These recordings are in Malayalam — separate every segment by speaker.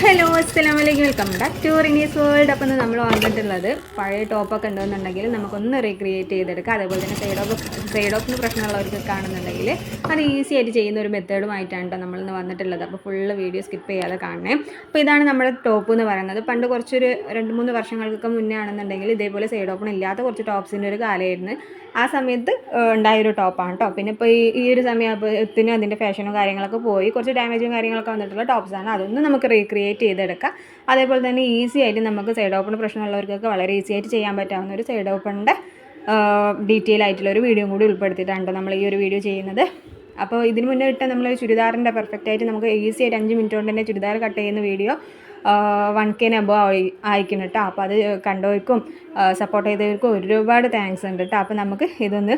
Speaker 1: ഹലോ അസ്സലാം വലൈക്കും welcome back to Rini's world. അപ്പം നമ്മൾ വന്നിട്ടുള്ളത് പഴയ ടോപ്പൊക്കെ ഉണ്ടെന്നുണ്ടെങ്കിൽ നമുക്കൊന്ന് റീക്രിയേറ്റ് ചെയ്തെടുക്കാം. അതേപോലെ തന്നെ സൈഡ് ഓഫ് സൈഡ് ഓഫിന് പ്രശ്നമുള്ളവർക്ക് കാണുന്നുണ്ടെങ്കിൽ അത് ഈസി ആയിട്ട് ചെയ്യുന്ന ഒരു മെത്തേഡുമായിട്ടാണ് കേട്ടോ നമ്മളിന്ന് വന്നിട്ടുള്ളത്. അപ്പോൾ ഫുള്ള് വീഡിയോ സ്കിപ്പ് ചെയ്യാതെ കാണണേ. അപ്പോൾ ഇതാണ് നമ്മുടെ ടോപ്പ് എന്ന് പറയുന്നത്. പണ്ട് കുറച്ചൊരു രണ്ട് മൂന്ന് വർഷങ്ങൾക്കൊക്കെ മുന്നേ ആണെന്നുണ്ടെങ്കിൽ ഇതേപോലെ സൈഡ് ഓപ്പൺ ഇല്ലാത്ത കുറച്ച് ടോപ്സിന്റെ ഒരു കാലമായിരുന്നു. ആ സമയത്ത് ഉണ്ടായ ഉണ്ടായൊരു ടോപ്പാണ് കേട്ടോ പിന്നെ ഇപ്പോൾ ഈ ഈ ഒരു സമയത്തിന് അതിന്റെ ഫാഷനും കാര്യങ്ങളൊക്കെ പോയി. കുറച്ച് ഡാമേജും കാര്യങ്ങളൊക്കെ വന്നിട്ടുള്ള ടോപ്സാണ് അതൊന്നും നമുക്ക് റീക്രിയേറ്റ് ചെയ്തെടുക്കാം. അതേപോലെ തന്നെ ഈസി ആയിട്ട് നമുക്ക് സൈഡ് ഓപ്പൺ പ്രശ്നമുള്ളവർക്കൊക്കെ വളരെ ഈസി ആയിട്ട് ചെയ്യാൻ പറ്റാവുന്ന ഒരു സൈഡ് ഓപ്പണിന്റെ ഡീറ്റെയിൽ ആയിട്ടുള്ള ഒരു വീഡിയോ കൂടി ഉൾപ്പെടുത്തിയിട്ടാണ് നമ്മൾ ഈ ഒരു വീഡിയോ ചെയ്യുന്നത്. അപ്പോൾ ഇതിന് മുന്നേ ഇട്ട നമ്മൾ ചുരിദാറിന്റെ പെർഫെക്റ്റ് ആയിട്ട് നമുക്ക് ഈസി ആയിട്ട് അഞ്ച് മിനിറ്റ് കൊണ്ട് തന്നെ ചുരിദാർ കട്ട് ചെയ്യുന്ന വീഡിയോ വൺ കെന് അബോ അയക്കണം കേട്ടോ അപ്പോൾ അത് കണ്ടവർക്കും സപ്പോർട്ട് ചെയ്തവർക്കും ഒരുപാട് താങ്ക്സ് ഉണ്ട് കേട്ടോ അപ്പോൾ നമുക്ക് ഇതൊന്ന്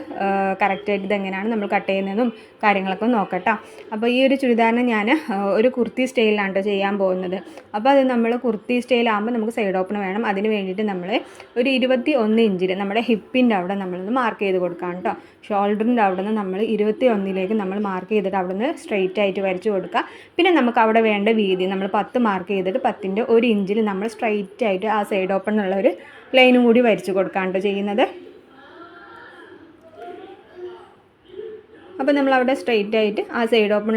Speaker 1: കറക്റ്റായിട്ട് ഇതെങ്ങനെയാണ് നമ്മൾ കട്ട് ചെയ്യുന്നതെന്നും കാര്യങ്ങളൊക്കെ നോക്കട്ടോ അപ്പോൾ ഈ ഒരു ചുരിദാറിന് ഞാൻ ഒരു കുർത്തി സ്റ്റൈലാണ് കേട്ടോ ചെയ്യാൻ പോകുന്നത്. അപ്പോൾ അത് നമ്മൾ കുർത്തി സ്റ്റൈലാകുമ്പോൾ നമുക്ക് സൈഡ് ഓപ്പൺ വേണം. അതിന് വേണ്ടിയിട്ട് നമ്മൾ ഒരു ഇരുപത്തി ഒന്ന് ഇഞ്ചിൽ നമ്മുടെ ഹിപ്പിന്റെ അവിടെ നമ്മളൊന്ന് മാർക്ക് ചെയ്ത് കൊടുക്കാം കേട്ടോ ഷോൾഡറിന്റെ അവിടെ നിന്ന് നമ്മൾ ഇരുപത്തി ഒന്നിലേക്ക് നമ്മൾ മാർക്ക് ചെയ്തിട്ട് അവിടെ നിന്ന് സ്ട്രെയിറ്റ് ആയിട്ട് വരച്ച് കൊടുക്കുക പിന്നെ നമുക്ക് അവിടെ വേണ്ട വീതി നമ്മൾ പത്ത് മാർക്ക് ചെയ്തിട്ട് പത്തിന്റെ ഒരു ഇഞ്ചിൽ നമ്മൾ സ്ട്രൈറ്റ് ആയിട്ട് ആ സൈഡ് ഓപ്പൺ ഉള്ള ഒരു ലൈനും കൂടി വരച്ചു കൊടുക്കാണ്ട് ചെയ്യുന്നത്. അപ്പോൾ നമ്മളവിടെ സ്ട്രെയിറ്റ് ആയിട്ട് ആ സൈഡ് ഓപ്പൺ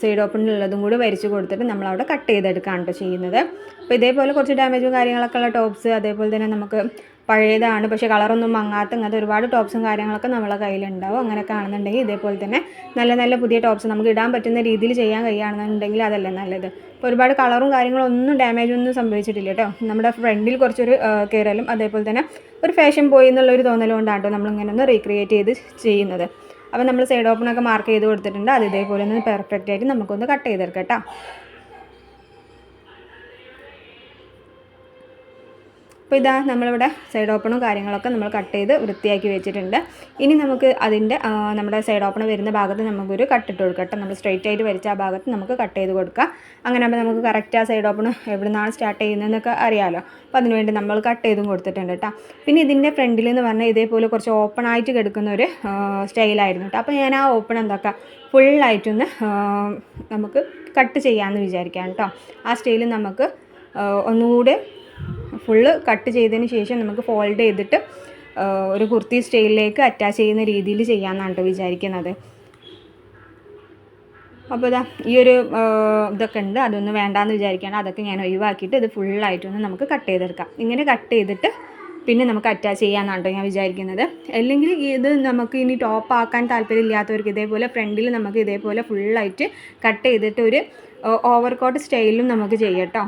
Speaker 1: സൈഡ് ഓപ്പണിലുള്ളതും കൂടി വരച്ച് കൊടുത്തിട്ട് നമ്മളവിടെ കട്ട് ചെയ്തെടുക്കുകയാണ് ചെയ്യുന്നത്. അപ്പോൾ ഇതേപോലെ കുറച്ച് ഡാമേജും കാര്യങ്ങളൊക്കെ ഉള്ള ടോപ്സ് അതേപോലെ തന്നെ നമുക്ക് പഴയതാണ്. പക്ഷേ കളറൊന്നും മങ്ങാത്ത അങ്ങനത്തെ ഒരുപാട് ടോപ്സും കാര്യങ്ങളൊക്കെ നമ്മളെ കയ്യിലുണ്ടാവും. അങ്ങനെ കാണുന്നുണ്ടെങ്കിൽ ഇതേപോലെ തന്നെ നല്ല നല്ല പുതിയ ടോപ്സ് നമുക്ക് ഇടാൻ പറ്റുന്ന രീതിയിൽ ചെയ്യാൻ കഴിയുകയാണെന്നുണ്ടെങ്കിൽ അതല്ലേ നല്ലത്. ഇപ്പോൾ ഒരുപാട് കളറും കാര്യങ്ങളും ഒന്നും ഡാമേജ് ഒന്നും സംഭവിച്ചിട്ടില്ല കേട്ടോ. നമ്മുടെ ഫ്രണ്ടിൽ കുറച്ചൊരു കയറലും അതേപോലെ തന്നെ ഒരു ഫാഷൻ പോയി എന്നുള്ളൊരു തോന്നലുകൊണ്ടാണ് നമ്മളിങ്ങനെ ഒന്ന് റീക്രിയേറ്റ് ചെയ്ത് ചെയ്യുന്നത്. അപ്പോൾ നമ്മൾ സൈഡ് ഓപ്പണൊക്കെ മാർക്ക് ചെയ്ത് കൊടുത്തിട്ടുണ്ട്. അത് ഇതേപോലെ ഒന്ന് പെർഫെക്റ്റ് ആയിട്ട് നമുക്കൊന്ന് കട്ട് ചെയ്തെടുക്കാം കേട്ടോ. അപ്പോൾ ഇതാ നമ്മളിവിടെ സൈഡ് ഓപ്പണും കാര്യങ്ങളൊക്കെ നമ്മൾ കട്ട് ചെയ്ത് വൃത്തിയാക്കി വെച്ചിട്ടുണ്ട്. ഇനി നമുക്ക് അതിന്റെ നമ്മുടെ സൈഡ് ഓപ്പൺ വരുന്ന ഭാഗത്ത് നമുക്കൊരു കട്ടിട്ട് കൊടുക്കാം കേട്ടോ. നമ്മൾ സ്ട്രെയിറ്റ് ആയിട്ട് വരച്ച ആ ഭാഗത്ത് നമുക്ക് കട്ട് ചെയ്ത് കൊടുക്കാം. അങ്ങനെ ആകുമ്പോൾ നമുക്ക് കറക്റ്റ് ആ സൈഡ് ഓപ്പൺ എവിടെ നിന്നാണ് സ്റ്റാർട്ട് ചെയ്യുന്നതെന്നൊക്കെ അറിയാമല്ലോ അപ്പോൾ അതിനുവേണ്ടി നമ്മൾ കട്ട് ചെയ്തും കൊടുത്തിട്ടുണ്ട് കേട്ടോ. പിന്നെ ഇതിന്റെ ഫ്രണ്ടിൽ എന്ന് പറഞ്ഞാൽ ഇതേപോലെ കുറച്ച് ഓപ്പൺ ആയിട്ട് കിടക്കുന്ന ഒരു സ്റ്റൈലായിരുന്നു കേട്ടോ. അപ്പോൾ ഞാൻ ആ ഓപ്പൺ എന്തൊക്കെ ഫുള്ളായിട്ടൊന്ന് നമുക്ക് കട്ട് ചെയ്യാമെന്ന് വിചാരിക്കാം കേട്ടോ. ആ സ്റ്റൈൽ നമുക്ക് ഒന്നുകൂടെ ഫുള്ള് കട്ട് ചെയ്തതിന് ശേഷം നമുക്ക് ഫോൾഡ് ചെയ്തിട്ട് ഒരു കുർത്തി സ്റ്റൈലിലേക്ക് അറ്റാച്ച് ചെയ്യുന്ന രീതിയിൽ ചെയ്യാമെന്നാണ് കേട്ടോ വിചാരിക്കുന്നത്. അപ്പോൾ ഇതാ ഈ ഒരു ഇതൊക്കെ ഉണ്ട്. അതൊന്നും വേണ്ടാന്ന് വിചാരിക്കുകയാണ് അതൊക്കെ ഞാൻ ഒഴിവാക്കിയിട്ട് ഇത് ഫുള്ളായിട്ടൊന്ന് നമുക്ക് കട്ട് ചെയ്തെടുക്കാം. ഇങ്ങനെ കട്ട് ചെയ്തിട്ട് പിന്നെ നമുക്ക് അറ്റാച്ച് ചെയ്യാമെന്നാണ് ഞാൻ വിചാരിക്കുന്നത്. അല്ലെങ്കിൽ ഇത് നമുക്ക് ഇനി ടോപ്പ് ആക്കാൻ താല്പര്യമില്ലാത്തവർക്ക് ഇതേപോലെ ഫ്രണ്ടിൽ നമുക്ക് ഇതേപോലെ ഫുള്ളായിട്ട് കട്ട് ചെയ്തിട്ട് ഒരു ഓവർ കോട്ട് സ്റ്റൈലും നമുക്ക് ചെയ്യാം കേട്ടോ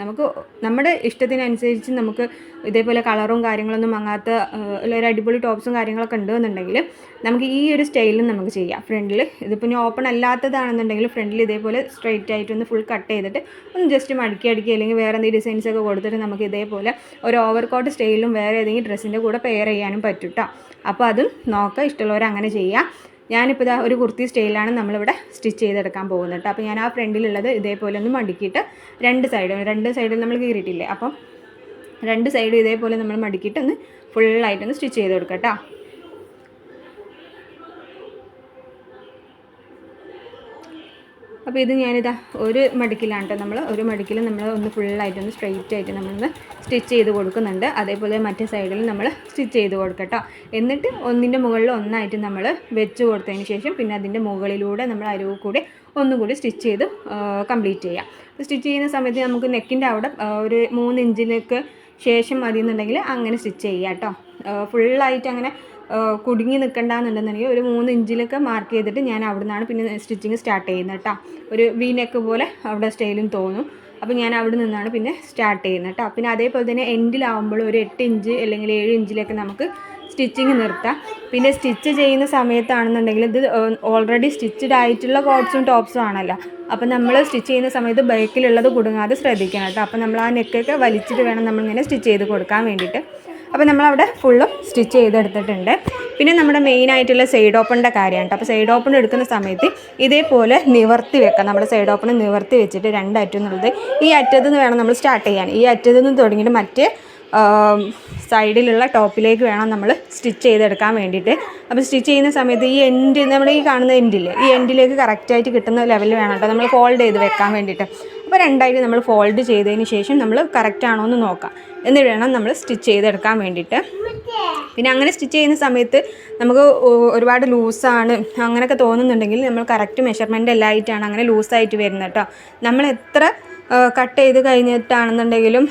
Speaker 1: നമുക്ക് നമ്മുടെ ഇഷ്ടത്തിനനുസരിച്ച് നമുക്ക് ഇതേപോലെ കളറും കാര്യങ്ങളൊന്നും മങ്ങാത്ത ആ, ഒരു അടിപൊളി ടോപ്സും കാര്യങ്ങളൊക്കെ ഉണ്ടെന്നുണ്ടെങ്കിൽ നമുക്ക് ഈ ഒരു സ്റ്റൈലും നമുക്ക് ചെയ്യാം. ഫ്രണ്ടിൽ ഇതിപ്പോൾ ഇനി ഓപ്പൺ അല്ലാത്തതാണെന്നുണ്ടെങ്കിൽ ഫ്രണ്ടിൽ ഇതേപോലെ സ്ട്രെയിറ്റ് ആയിട്ട് ഒന്ന് ഫുൾ കട്ട് ചെയ്തിട്ട് ഒന്ന് ജസ്റ്റ് മടക്കി അടിക്കുക അല്ലെങ്കിൽ വേറെ എന്തെങ്കിലും ഡിസൈൻസ് ഒക്കെ കൊടുത്തിട്ട് നമുക്ക് ഇതേപോലെ ഒരു ഓവർ കോട്ട് സ്റ്റൈലും വേറെ ഏതെങ്കിലും ഡ്രസ്സിന്റെ കൂടെ പെയർ ചെയ്യാനും പറ്റും കേട്ടോ അപ്പോൾ അതും നോക്കുക ഇഷ്ടമുള്ളവർ അങ്ങനെ ചെയ്യാം. ഞാനിപ്പോൾ ഇതാ ഒരു കുർത്തി സ്റ്റൈലാണ് നമ്മളിവിടെ സ്റ്റിച്ച് ചെയ്തെടുക്കാൻ പോകുന്നത് കേട്ടോ. അപ്പോൾ ഞാൻ ആ ഫ്രണ്ടിലുള്ളത് ഇതേപോലെ ഒന്ന് മടുക്കിയിട്ട് രണ്ട് സൈഡും രണ്ട് സൈഡിൽ നമ്മൾ കീറിയിട്ടില്ലേ? അപ്പം രണ്ട് സൈഡും ഇതേപോലെ നമ്മൾ മടുക്കിയിട്ട് ഒന്ന് ഫുള്ളായിട്ടൊന്ന് സ്റ്റിച്ച് ചെയ്ത് കൊടുക്കാം കേട്ടോ. അപ്പോൾ ഇത് ഞാനിതാ ഒരു മടിക്കിലാണ് കേട്ടോ. നമ്മൾ ഒരു മടിക്കിൽ നമ്മൾ ഒന്ന് ഫുള്ളായിട്ട് ഒന്ന് സ്ട്രെയിറ്റ് ആയിട്ട് നമ്മളൊന്ന് സ്റ്റിച്ച് ചെയ്ത് കൊടുക്കുന്നുണ്ട്. അതേപോലെ മറ്റേ സൈഡിൽ നമ്മൾ സ്റ്റിച്ച് ചെയ്ത് കൊടുക്കട്ടോ. എന്നിട്ട് ഒന്നിന്റെ മുകളിൽ ഒന്നായിട്ട് നമ്മൾ വെച്ച് കൊടുത്തതിന് ശേഷം പിന്നെ അതിന്റെ മുകളിലൂടെ നമ്മൾ അരുവ് കൂടി ഒന്നുകൂടി സ്റ്റിച്ച് ചെയ്ത് കംപ്ലീറ്റ് ചെയ്യാം. സ്റ്റിച്ച് ചെയ്യുന്ന സമയത്ത് നമുക്ക് നെക്കിന്റെ അവിടെ ഒരു മൂന്ന് ഇഞ്ചിലേക്ക് ശേഷം മതി എന്നുണ്ടെങ്കിൽ അങ്ങനെ സ്റ്റിച്ച് ചെയ്യാം കേട്ടോ. ഫുള്ളായിട്ട് അങ്ങനെ കുടുങ്ങി നിൽക്കണ്ടെന്നുണ്ടെന്നുണ്ടെങ്കിൽ ഒരു മൂന്ന് ഇഞ്ചിലൊക്കെ മാർക്ക് ചെയ്തിട്ട് ഞാൻ അവിടെ നിന്നാണ് പിന്നെ സ്റ്റിച്ചിങ് സ്റ്റാർട്ട് ചെയ്യുന്നത് കേട്ടോ. ഒരു വീനെക്ക് പോലെ അവിടെ സ്റ്റൈലും തോന്നും. അപ്പോൾ ഞാൻ അവിടെ നിന്നാണ് പിന്നെ സ്റ്റാർട്ട് ചെയ്യുന്നത് കേട്ടോ. പിന്നെ അതേപോലെ തന്നെ എൻഡിലാവുമ്പോൾ ഒരു എട്ട് ഇഞ്ച് അല്ലെങ്കിൽ ഏഴ് ഇഞ്ചിലൊക്കെ നമുക്ക് സ്റ്റിച്ചിങ് നിർത്താം. പിന്നെ സ്റ്റിച്ച് ചെയ്യുന്ന സമയത്താണെന്നുണ്ടെങ്കിൽ ഇത് ഓൾറെഡി സ്റ്റിച്ചഡ് ആയിട്ടുള്ള കോട്ട്സും ടോപ്സും ആണല്ലോ. അപ്പോൾ നമ്മൾ സ്റ്റിച്ച് ചെയ്യുന്ന സമയത്ത് ബൈക്കിലുള്ളത് കുടുങ്ങാതെ ശ്രദ്ധിക്കണം കേട്ടോ. അപ്പോൾ നമ്മൾ ആ നെക്കൊക്കെ വലിച്ചിട്ട് വേണം നമ്മളിങ്ങനെ സ്റ്റിച്ച് ചെയ്ത് കൊടുക്കാൻ വേണ്ടിയിട്ട്. അപ്പോൾ നമ്മളവിടെ ഫുള്ളും സ്റ്റിച്ച് ചെയ്തെടുത്തിട്ടുണ്ട്. പിന്നെ നമ്മുടെ മെയിൻ ആയിട്ടുള്ള സൈഡ് ഓപ്പണിന്റെ കാര്യമാണ് അപ്പോൾ സൈഡ് ഓപ്പൺ എടുക്കുന്ന സമയത്ത് ഇതേപോലെ നിവർത്തി വെക്കാം. നമ്മുടെ സൈഡ് ഓപ്പൺ നിവർത്തി വെച്ചിട്ട് രണ്ട് അറ്റം എന്നുള്ളത് ഈ അറ്റത്ത് നിന്ന് വേണം നമ്മൾ സ്റ്റാർട്ട് ചെയ്യാൻ. ഈ അറ്റത്ത് നിന്ന് തുടങ്ങിയിട്ട് മറ്റ് സൈഡിലുള്ള ടോപ്പിലേക്ക് വേണം നമ്മൾ സ്റ്റിച്ച് ചെയ്തെടുക്കാൻ വേണ്ടിയിട്ട്. അപ്പോൾ സ്റ്റിച്ച് ചെയ്യുന്ന സമയത്ത് ഈ എൻഡ് നമ്മൾ ഈ കാണുന്ന എൻഡില്ലേ ഈ എൻഡിലേക്ക് കറക്റ്റായിട്ട് കിട്ടുന്ന ലെവലിൽ വേണം കേട്ടോ. നമ്മൾ ഹോൾഡ് ചെയ്ത് വെക്കാൻ വേണ്ടിയിട്ട്. അപ്പോൾ രണ്ടായിട്ട് നമ്മൾ ഫോൾഡ് ചെയ്തതിന് ശേഷം നമ്മൾ കറക്റ്റ് ആണോ എന്ന് നോക്കാം. എന്നിട്ട് വേണം നമ്മൾ സ്റ്റിച്ച് ചെയ്തെടുക്കാൻ വേണ്ടിയിട്ട്. പിന്നെ അങ്ങനെ സ്റ്റിച്ച് ചെയ്യുന്ന സമയത്ത് നമുക്ക് ഒരുപാട് ലൂസാണ് അങ്ങനെയൊക്കെ തോന്നുന്നുണ്ടെങ്കിൽ നമ്മൾ കറക്റ്റ് മെഷർമെന്റ് എല്ലായിട്ടാണ് അങ്ങനെ ലൂസായിട്ട് വരുന്നത് കേട്ടോ. നമ്മൾ എത്ര കട്ട് ചെയ്ത് കഴിഞ്ഞിട്ടാണെന്നുണ്ടെങ്കിലും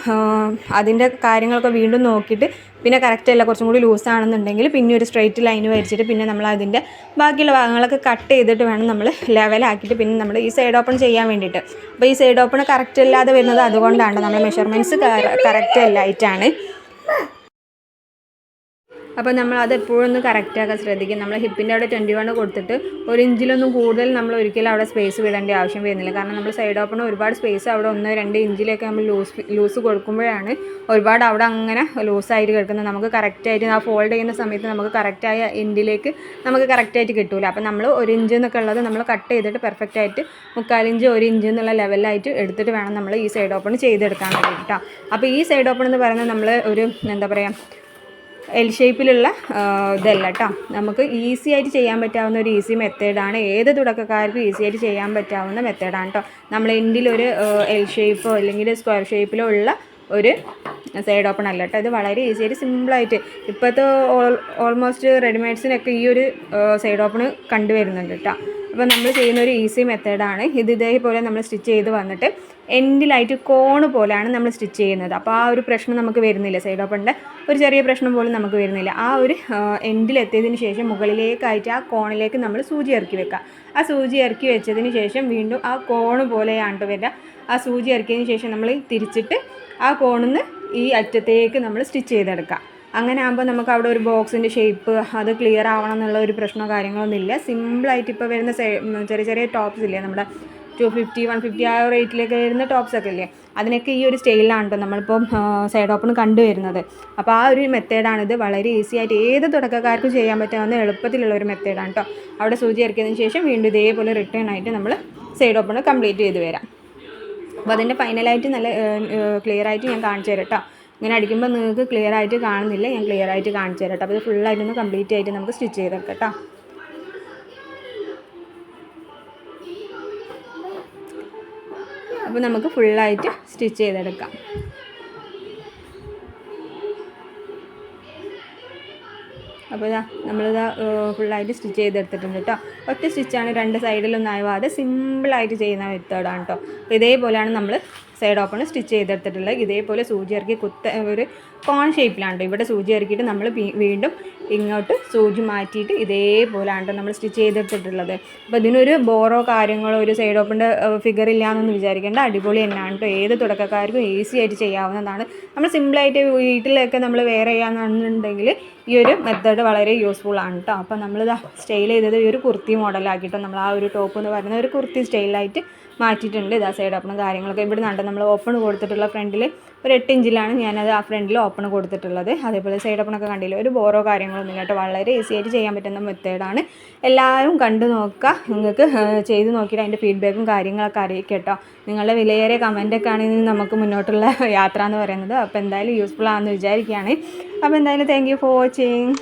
Speaker 1: അതിന്റെ കാര്യങ്ങളൊക്കെ വീണ്ടും നോക്കിയിട്ട് പിന്നെ കറക്റ്റ് അല്ല. കുറച്ചും കൂടി ലൂസ് ആണെന്നുണ്ടെങ്കിൽ പിന്നെ ഒരു സ്ട്രെയിറ്റ് ലൈൻ വരച്ചിട്ട് പിന്നെ നമ്മൾ അതിന്റെ ബാക്കിയുള്ള ഭാഗങ്ങളൊക്കെ കട്ട് ചെയ്തിട്ട് വേണം നമ്മൾ ലെവലാക്കിയിട്ട് പിന്നെ നമ്മൾ ഈ സൈഡ് ഓപ്പൺ ചെയ്യാൻ വേണ്ടിയിട്ട്. അപ്പോൾ ഈ സൈഡ് ഓപ്പൺ കറക്റ്റ് അല്ലാതെ വരുന്നത് അതുകൊണ്ടാണ്. നമ്മുടെ മെഷർമെന്റ്സ് കറക്റ്റ് അല്ലായിട്ടാണ് അപ്പോൾ നമ്മൾ അത് എപ്പോഴും ഒന്ന് കറക്റ്റാക്കാൻ ശ്രദ്ധിക്കും. നമ്മൾ ഹിപ്പിന്റെ അവിടെ ട്വന്റി വൺ കൊടുത്തിട്ട് ഒരു ഇഞ്ചിലൊന്നും കൂടുതൽ നമ്മൾ ഒരിക്കലും അവിടെ സ്പേസ് വിടേണ്ട ആവശ്യം വരുന്നില്ല. കാരണം നമ്മൾ സൈഡ് ഓപ്പൺ ഒരുപാട് സ്പേസ് അവിടെ ഒന്ന് രണ്ട് ഇഞ്ചിലൊക്കെ നമ്മൾ ലൂസ് ലൂസ് കൊടുക്കുമ്പോഴാണ് ഒരുപാട് അവിടെ അങ്ങനെ ലൂസായിട്ട് കിടക്കുന്നത്. നമുക്ക് കറക്റ്റായിട്ട് ആ ഫോൾഡ് ചെയ്യുന്ന സമയത്ത് നമുക്ക് കറക്റ്റായ എൻഡിലേക്ക് നമുക്ക് കറക്റ്റായിട്ട് കിട്ടില്ല അപ്പോൾ നമ്മൾ ഒരു ഇഞ്ച് എന്നൊക്കെ ഉള്ളത് നമ്മൾ കട്ട് ചെയ്തിട്ട് പെർഫെക്റ്റ് ആയിട്ട് മുക്കാലിഞ്ച് ഒരു ഇഞ്ച് എന്നുള്ള ലെവലായിട്ട് എടുത്തിട്ട് വേണം നമ്മൾ ഈ സൈഡ് ഓപ്പൺ ചെയ്തെടുക്കാൻ വേണ്ടിയിട്ടാണ് അപ്പോൾ ഈ സൈഡ് ഓപ്പൺ എന്ന് പറയുന്നത് നമ്മൾ ഒരു എന്താ പറയുക എൽ ഷേപ്പിലുള്ള ഇതല്ല കേട്ടോ നമുക്ക് ഈസി ആയിട്ട് ചെയ്യാൻ പറ്റാവുന്ന ഒരു ഈസി മെത്തേഡാണ് ഏത് തുടക്കക്കാർക്കും ഈസി ആയിട്ട് ചെയ്യാൻ പറ്റാവുന്ന മെത്തേഡാണ് കേട്ടോ നമ്മൾ എൻഡിലൊരു എൽ ഷേപ്പോ അല്ലെങ്കിൽ സ്ക്വയർ ഷേപ്പിലോ ഉള്ള ഒരു സൈഡ് ഓപ്പൺ അല്ല കേട്ടോ ഇത് വളരെ ഈസി ആയിട്ട് സിമ്പിളായിട്ട് ഇപ്പോഴത്തെ ഓൾമോസ്റ്റ് റെഡിമെയ്ഡ്സിനൊക്കെ ഈ ഒരു സൈഡ് ഓപ്പൺ കണ്ടുവരുന്നുണ്ട് കേട്ടോ അപ്പോൾ നമ്മൾ ചെയ്യുന്ന ഒരു ഈസി മെത്തേഡാണ് ഇത് ഇതേപോലെ നമ്മൾ സ്റ്റിച്ച് ചെയ്ത് വന്നിട്ട് എൻഡിലായിട്ട് കോണ് പോലെയാണ് നമ്മൾ സ്റ്റിച്ച് ചെയ്യുന്നത്. അപ്പോൾ ആ ഒരു പ്രശ്നം നമുക്ക് വരുന്നില്ല. സൈഡ് ഓപ്പണിന്റെ ഒരു ചെറിയ പ്രശ്നം പോലും നമുക്ക് വരുന്നില്ല. ആ ഒരു എൻഡിലെത്തിയതിന് ശേഷം മുകളിലേക്കായിട്ട് ആ കോണിലേക്ക് നമ്മൾ സൂചി ഇറക്കി വെക്കുക. ആ സൂചി ഇറക്കി വെച്ചതിന് ശേഷം വീണ്ടും ആ കോണ് പോലെയാണ് വരിക. ആ സൂചി ഇറക്കിയതിന് ശേഷം നമ്മൾ തിരിച്ചിട്ട് ആ കോണിൽ നിന്ന് ഈ അറ്റത്തേക്ക് നമ്മൾ സ്റ്റിച്ച് ചെയ്തെടുക്കുക. അങ്ങനെ ആകുമ്പോൾ നമുക്ക് അവിടെ ഒരു ബോക്സിന്റെ ഷേപ്പ് അത് ക്ലിയർ ആവണം എന്നുള്ള ഒരു പ്രശ്നമോ കാര്യങ്ങളൊന്നും ഇല്ല സിമ്പിളായിട്ട് ഇപ്പോൾ വരുന്ന ചെറിയ ചെറിയ ടോപ്സ് ഇല്ലേ നമ്മുടെ ടു ഫിഫ്റ്റി വൺ ഫിഫ്റ്റി ആ റേറ്റിലേക്ക് വരുന്ന ടോപ്സ് ഒക്കെ ഇല്ലേ അതിനൊക്കെ ഈ ഒരു സ്റ്റൈലിലാണ് കേട്ടോ നമ്മളിപ്പം സൈഡ് ഓപ്പൺ കണ്ടുവരുന്നത്. അപ്പോൾ ആ ഒരു മെത്തേഡാണ് ഇത്. വളരെ ഈസി ആയിട്ട് ഏത് തുടക്കക്കാർക്കും ചെയ്യാൻ പറ്റാവുന്ന എളുപ്പത്തിലുള്ള ഒരു മെത്തേഡാണ് കേട്ടോ അവിടെ സൂചി ഇറക്കിയതിന് ശേഷം വീണ്ടും ഇതേപോലെ റിട്ടേൺ ആയിട്ട് നമ്മൾ സൈഡ് ഓപ്പൺ കംപ്ലീറ്റ് ചെയ്ത് വരാം. അപ്പോൾ അതിന്റെ ഫൈനലായിട്ട് നല്ല ക്ലിയർ ആയിട്ട് ഞാൻ കാണിച്ചു തരാം കേട്ടോ ഇങ്ങനെ അടിക്കുമ്പോൾ നിങ്ങൾക്ക് ക്ലിയർ ആയിട്ട് കാണുന്നില്ല. ഞാൻ ക്ലിയർ ആയിട്ട് കാണിച്ചു തരാം കേട്ടോ. അപ്പോൾ ഇത് ഫുള്ളായിട്ടൊന്ന് കംപ്ലീറ്റ് ആയിട്ട് നമുക്ക് സ്റ്റിച്ച് ചെയ്തെടുക്കാം കേട്ടോ. അപ്പോൾ നമുക്ക് ഫുള്ളായിട്ട് സ്റ്റിച്ച് ചെയ്തെടുക്കാം അപ്പോൾ ഇതാ നമ്മളിതാ ഫുള്ളായിട്ട് സ്റ്റിച്ച് ചെയ്തെടുത്തിട്ടുണ്ട് കേട്ടോ. ഒറ്റ സ്റ്റിച്ചാണ് രണ്ട് സൈഡിലൊന്നും ആയവാതെ സിമ്പിളായിട്ട് ചെയ്യുന്ന മെത്തേഡാണ് കേട്ടോ. അപ്പോൾ ഇതേപോലെയാണ് നമ്മൾ സൈഡ് ഓപ്പൺ സ്റ്റിച്ച് ചെയ്തെടുത്തിട്ടുള്ളത്. ഇതേപോലെ സൂചി ഇറക്കി കുത്ത ഒരു കോൺ ഷേപ്പിലാണ് ഇവിടെ സൂചി ഇറക്കിയിട്ട് നമ്മൾ വീണ്ടും ഇങ്ങോട്ട് സൂചി മാറ്റിയിട്ട് ഇതേപോലെയാണ് കേട്ടോ നമ്മൾ സ്റ്റിച്ച് ചെയ്തെടുത്തിട്ടുള്ളത്. അപ്പോൾ ഇതിനൊരു ബോറോ കാര്യങ്ങളോ ഒരു സൈഡ് ഓപ്പണിന്റെ ഫിഗർ ഇല്ലയെന്നൊന്നും വിചാരിക്കേണ്ട. അടിപൊളി തന്നെയാണ് കേട്ടോ ഏത് തുടക്കക്കാർക്കും ഈസി ആയിട്ട് ചെയ്യാവുന്നതാണ്. നമ്മൾ സിമ്പിളായിട്ട് വീട്ടിലൊക്കെ നമ്മൾ വെയർ ചെയ്യാന്നുണ്ടെങ്കിൽ ഈ ഒരു മെത്തേഡ് വളരെ യൂസ്ഫുൾ ആണ് കേട്ടോ അപ്പോൾ നമ്മളിത് സ്റ്റൈൽ ചെയ്തത് ഈ ഒരു കുർത്തി മോഡലാക്കിയിട്ടോ നമ്മൾ ആ ഒരു ടോപ്പ് എന്ന് പറയുന്ന ഒരു കുർത്തി സ്റ്റൈലായിട്ട് മാറ്റിയിട്ടുണ്ട്. ഇതാ സൈഡ് ഓപ്പണും കാര്യങ്ങളൊക്കെ. ഇവിടെ നിന്നുണ്ട് നമ്മൾ ഓപ്പൺ കൊടുത്തിട്ടുള്ള ഫ്രണ്ടിൽ ഒരു എട്ട് ഇഞ്ചിലാണ് ഞാനത് ആ ഫ്രണ്ടിൽ ഓപ്പൺ കൊടുത്തിട്ടുള്ളത്. അതേപോലെ സൈഡ് ഓപ്പണൊക്കെ കണ്ടില്ല ഒരു ബോറോ കാര്യങ്ങളൊന്നും കേട്ടോ വളരെ ഈസി ആയിട്ട് ചെയ്യാൻ പറ്റുന്ന മെത്തേഡാണ് എല്ലാവരും കണ്ടു നോക്കുക. നിങ്ങൾക്ക് ചെയ്ത് നോക്കിയിട്ട് അതിന്റെ ഫീഡ്ബാക്കും കാര്യങ്ങളൊക്കെ അറിയിക്കുക കേട്ടോ നിങ്ങളുടെ വിലയേറിയ കമന്റൊക്കെ ആണ് ഇനി നമുക്ക് മുന്നോട്ടുള്ള യാത്ര എന്ന് പറയുന്നത് അപ്പോൾ എന്തായാലും യൂസ്ഫുൾ ആണെന്ന് വിചാരിക്കുകയാണ്. അപ്പോൾ എന്തായാലും താങ്ക് യു ഫോർ വാച്ചിങ്